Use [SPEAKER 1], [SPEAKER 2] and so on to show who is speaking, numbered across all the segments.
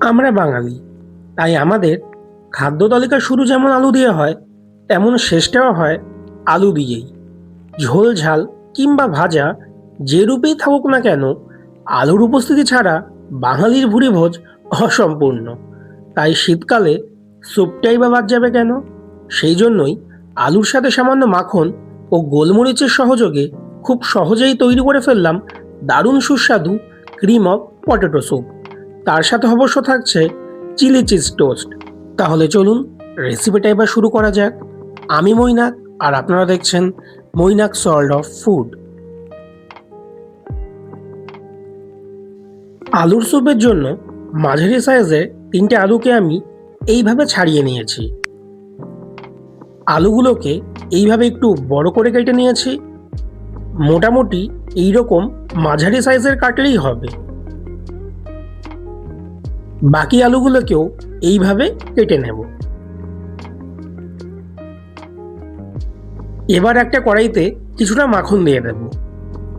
[SPEAKER 1] আমরা বাঙালি। তাই আমাদের খাদ্য তালিকা শুরু যেমন আলু দিয়ে হয়, তেমন শেষটাও হয় আলু দিয়েই। ঝোল, ঝাল কিংবা ভাজা যে রূপেই থাকুক না কেন, আলুর উপস্থিতি ছাড়া বাঙালির ভুরি ভোজ অসম্পূর্ণ। তাই শীতকালে স্যুপটাই বা বাদ যাবে কেন? সেই জন্যই আলুর সাথে সামান্য মাখন ও গোলমরিচের সহযোগে খুব সহজেই তৈরি করে ফেললাম দারুণ সুস্বাদু ক্রিম অফ পটেটো স্যুপ। তার সাথে অবশ্য থাকছে চিলি চিজ টোস্ট। তাহলে চলুন রেসিপিটা এবার শুরু করা যাক। আমি মৈনাক আর আপনারা দেখছেন মৈনাক সল্ট অফ ফুড আলুর স্যুপের জন্য মাঝারি সাইজের তিনটে আলুকে আমি এইভাবে ছাড়িয়ে নিয়েছি। আলুগুলোকে এইভাবে একটু বড় করে কেটে নিয়েছি। মোটামুটি এইরকম মাঝারি সাইজের কাটলেই হবে। বাকি আলুগুলোকেও এইভাবে কেটে নেব। এবার একটা কড়াইতে কিছুটা মাখন দিয়ে দেব।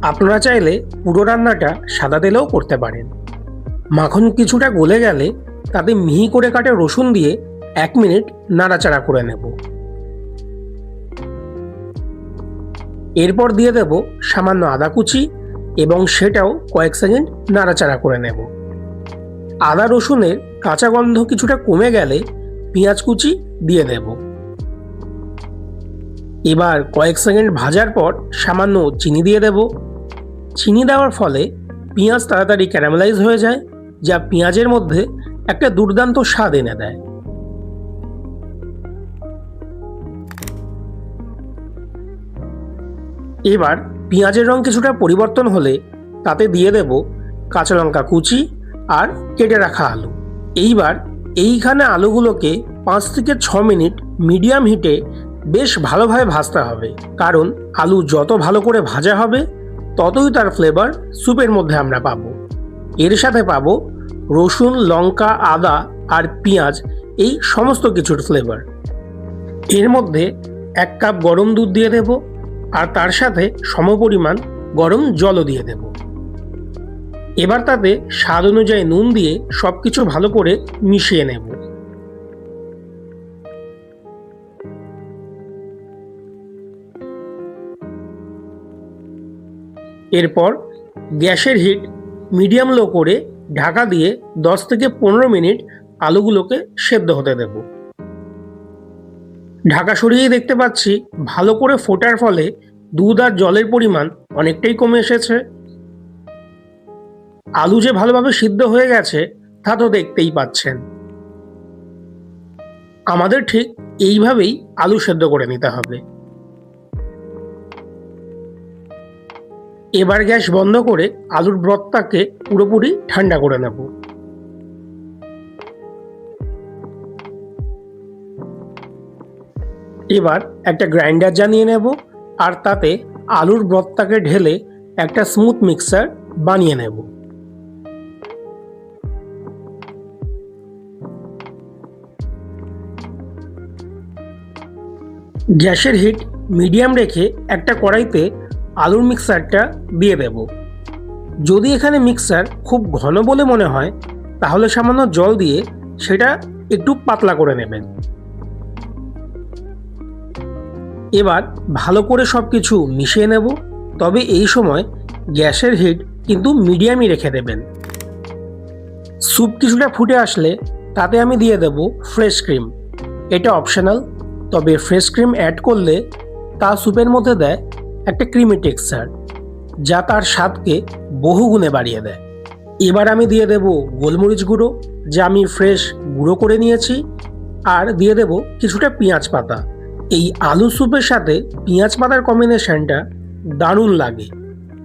[SPEAKER 1] আপনারা চাইলে পুরো রান্নাটা সাদা তেলেও করতে পারেন। মাখন কিছুটা গলে গেলে তাতে মিহি করে কাটে রসুন দিয়ে এক মিনিট নাড়াচাড়া করে নেব। এরপর দিয়ে দেব সামান্য আদা কুচি এবং সেটাও কয়েক সেকেন্ড নাড়াচাড়া করে নেব। আদা রসুনের কাঁচা গন্ধ কিছুটা কমে গেলে পেঁয়াজ কুচি দিয়ে দেব। এবার কয়েক সেকেন্ড ভাজার পর সামান্য চিনি দিয়ে দেব। চিনি দেওয়ার ফলে পেঁয়াজ তাড়াতাড়ি ক্যারামেলাইজ হয়ে যায়, যা পেঁয়াজের মধ্যে একটা দুর্দান্ত স্বাদ এনে দেয়। এবার পেঁয়াজের রং কিছুটা পরিবর্তন হলে তাতে দিয়ে দেব কাঁচা লঙ্কা কুচি আর কেটে রাখা আলু। এইবার এইখানে আলুগুলোকে পাঁচ থেকে ছ মিনিট মিডিয়াম হিটে বেশ ভালোভাবে ভাজতে হবে। কারণ আলু যত ভালো করে ভাজা হবে, ততই তার ফ্লেভার স্যুপের মধ্যে আমরা পাবো। এর সাথে পাবো রসুন, লঙ্কা, আদা আর পেঁয়াজ, এই সমস্ত কিছুর ফ্লেভার এর মধ্যে এক কাপ গরম দুধ দিয়ে দেব আর তার সাথে সমপরিমাণ গরম জলও দিয়ে দেব। এবার তাতে স্বাদ অনুযায়ী নুন দিয়ে সব কিছু ভালো করে মিশিয়ে নেব। এরপর গ্যাসের হিট মিডিয়াম লো করে ঢাকা দিয়ে দশ থেকে পনেরো মিনিট আলুগুলোকে সেদ্ধ হতে দেব। ঢাকা সরিয়েই দেখতে পাচ্ছি ভালো করে ফোটার ফলে দুধ আর জলের পরিমাণ অনেকটাই কমে এসেছে। আলু যে ভালোভাবে সিদ্ধ হয়ে গেছে, তা তো দেখতেই পাচ্ছেন। আমাদের ঠিক এইভাবেই আলু সেদ্ধ করে নিতে হবে। এবার গ্যাস বন্ধ করে আলুর ব্রতটাকে পুরোপুরি ঠান্ডা করে নেব। এবার একটা গ্রাইন্ডার জানিয়ে নেব আর তাতে আলুর ব্রতটাকে ঢেলে একটা স্মুথ মিক্সার বানিয়ে নেব। গ্যাসের হিট মিডিয়াম রেখে একটা কড়াইতে আলুর মিক্সারটা দিয়ে দেব। যদি এখানে মিক্সার খুব ঘন বলে মনে হয়, তাহলে সামান্য জল দিয়ে সেটা একটু পাতলা করে নেবেন। এবার ভালো করে সব কিছু মিশিয়ে নেব, তবে এই সময় গ্যাসের হিট কিন্তু মিডিয়ামই রেখে দেবেন। স্যুপ কিছুটা ফুটে আসলে তাতে আমি দিয়ে দেব ফ্রেশ ক্রিম। এটা অপশনাল। তবে ফ্রেশ ক্রিম অ্যাড করলে তা স্যুপের মধ্যে দেয় একটা ক্রিমি টেক্সচার, যা তার স্বাদকে বহুগুণে বাড়িয়ে দেয়। এবার আমি দিয়ে দেব গোলমরিচ গুঁড়ো, যা আমি ফ্রেশ গুঁড়ো করে নিয়েছি, আর দিয়ে দেব কিছুটা পেঁয়াজ পাতা। এই আলু স্যুপের সাথে পেঁয়াজ পাতার কম্বিনেশনটা দারুণ লাগে,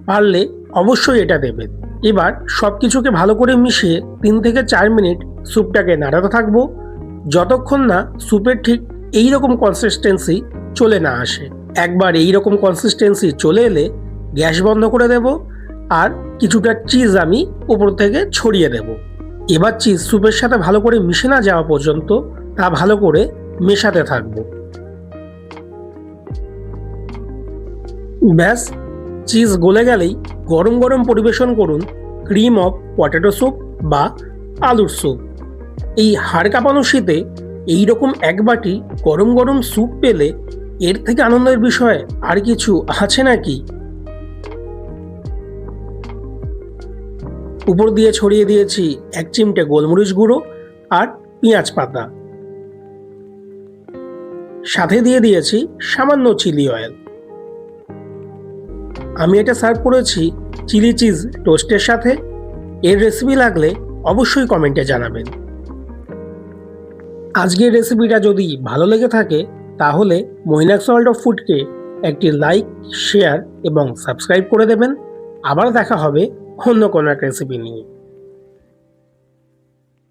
[SPEAKER 1] পারলে অবশ্যই এটা দেবেন। এবার সব কিছুকে ভালো করে মিশিয়ে তিন থেকে চার মিনিট স্যুপটাকে নাড়াতে থাকব। যতক্ষণ না স্যুপের ঠিক এই রকম কনসিস্টেন্সি চলে না আসে। একবার এই রকম কনসিস্টেন্সি চলে এলে গ্যাস বন্ধ করে দেব আর কিছুটা চিজ আমি উপর থেকে ছড়িয়ে দেব। এবার চিজ স্যুপের সাথে ভালো করে মিশে না যাওয়া পর্যন্ত তা ভালো করে মেশাতে থাকব। ব্যাস চিজ গলে গেলেই গরম গরম পরিবেশন করুন ক্রিম অফ পটেটো স্যুপ বা আলুর স্যুপ এই হাড় কাঁপানো শীতে এইরকম এক বাটি গরম গরম স্যুপ পেলে এর থেকে আনন্দের বিষয় আর কিছু আছে নাকি? উপর দিয়ে ছড়িয়ে দিয়েছি এক চিমটে গোলমরিচ গুঁড়ো আর পেঁয়াজ পাতা। সাথে দিয়ে দিয়েছি সামান্য চিলি অয়েল। আমি এটা সার্ভ করেছি চিলি চিজ টোস্টের সাথে। এর রেসিপি লাগলে অবশ্যই কমেন্টে জানাবেন। আজকের রেসিপিটা যদি ভালো লেগে থাকে, তাহলে মহিনাক্স ওয়ার্ল্ড অফ ফুডকে একটি লাইক শেয়ার এবং সাবস্ক্রাইব করে দেবেন। আবার দেখা হবে অন্য কোনো এক রেসিপি নিয়ে।